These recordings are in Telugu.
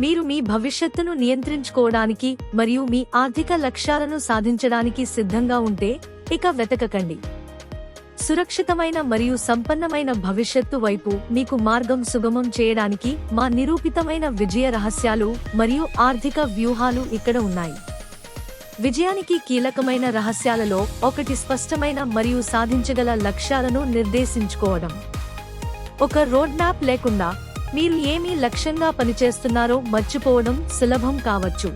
మీరు మీ భవిష్యత్తును నియంత్రించుకోవడానికి మరియు మీ ఆర్థిక లక్ష్యాలను సాధించడానికి సిద్ధంగా ఉంటే ఇక వెతకకండి. సురక్షితమైన మరియు సంపన్నమైన భవిష్యత్తు వైపు మీకు మార్గం సుగమం చేయడానికి మా నిరూపితమైన విజయ రహస్యాలు మరియు ఆర్థిక వ్యూహాలు ఇక్కడ ఉన్నాయి. విజయానికి కీలకమైన రహస్యాలలో ఒకటి స్పష్టమైన మరియు సాధించగల లక్ష్యాలను నిర్దేశించుకోవడం. ఒక రోడ్ మ్యాప్ లేకుండా మీరు ఏమీ లక్ష్యంగా పనిచేస్తున్నారో మర్చిపోవడం సులభం కావచ్చు.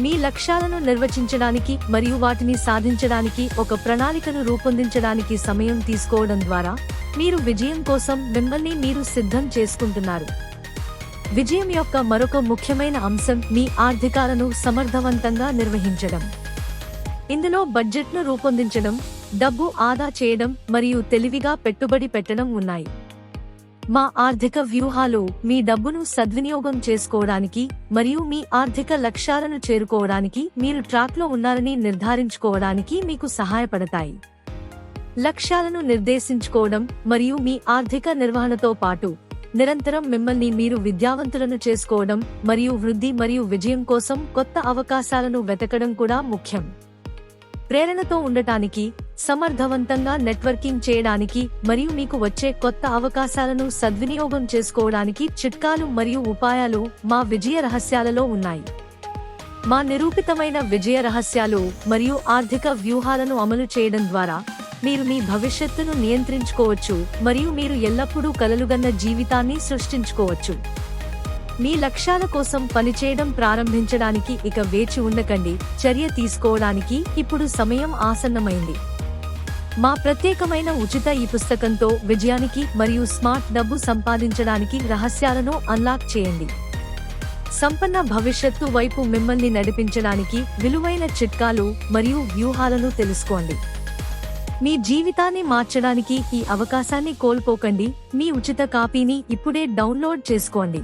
మీ లక్ష్యాలను నిర్వచించడానికి మరియు వాటిని సాధించడానికి ఒక ప్రణాళికను రూపొందించడానికి సమయం తీసుకోవడం ద్వారా మీరు విజయం కోసం మిమ్మల్ని మీరు సిద్ధం చేసుకుంటున్నారు. విజయం యొక్క మరొక ముఖ్యమైన అంశం మీ ఆర్థికాలను సమర్థవంతంగా నిర్వహించడం. ఇందులో బడ్జెట్ను రూపొందించడం డబ్బు ఆదా చేయడం మరియు తెలివిగా పెట్టుబడి పెట్టడం ఉన్నాయి. మా ఆర్థిక వ్యూహాలు మీ డబ్బును సద్వినియోగం చేసుకోవడానికి మరియు మీ ఆర్థిక లక్ష్యాలను చేరుకోవడానికి మీరు ట్రాక్లో ఉన్నారని నిర్ధారించుకోవడానికి మీకు సహాయపడతాయి. లక్ష్యాలను నిర్దేశించుకోవడం మరియు మీ ఆర్థిక నిర్వహణతో పాటు నిరంతరం మిమ్మల్ని మీరు విద్యావంతులను చేసుకోవడం మరియు వృద్ధి మరియు విజయం కోసం కొత్త అవకాశాలను వెతకడం కూడా ముఖ్యం. ప్రేరణతో ఉండటానికి సమర్థవంతంగా నెట్వర్కింగ్ చేయడానికి మరియు మీకు వచ్చే కొత్త అవకాశాలను సద్వినియోగం చేసుకోవడానికి చిట్కాలు మరియు ఉపాయాలు మా విజయ రహస్యాలలో ఉన్నాయి. మా నిరూపితమైన విజయ రహస్యాలు మరియు ఆర్థిక వ్యూహాలను అమలు చేయడం ద్వారా మీరు మీ భవిష్యత్తును నియంత్రించుకోవచ్చు మరియు మీరు ఎల్లప్పుడూ కలలుగన్న జీవితాన్ని సృష్టించుకోవచ్చు. మీ లక్ష్యాల కోసం పనిచేయడం ప్రారంభించడానికి ఇక వేచి ఉండకండి చర్య తీసుకోవడానికి ఇప్పుడు సమయం ఆసన్నమైంది. మా ప్రత్యేకమైన ఉచిత ఈ పుస్తకంతో విజయానికి మరియు స్మార్ట్ డబ్బు సంపాదించడానికి రహస్యాలను అన్లాక్ చేయండి. సంపన్న భవిష్యత్తు వైపు మిమ్మల్ని నడిపించడానికి విలువైన చిట్కాలు మరియు వ్యూహాలను తెలుసుకోండి. మీ జీవితాన్ని మార్చడానికి ఈ అవకాశాన్ని కోల్పోకండి. మీ ఉచిత కాపీని ఇప్పుడే డౌన్లోడ్ చేసుకోండి.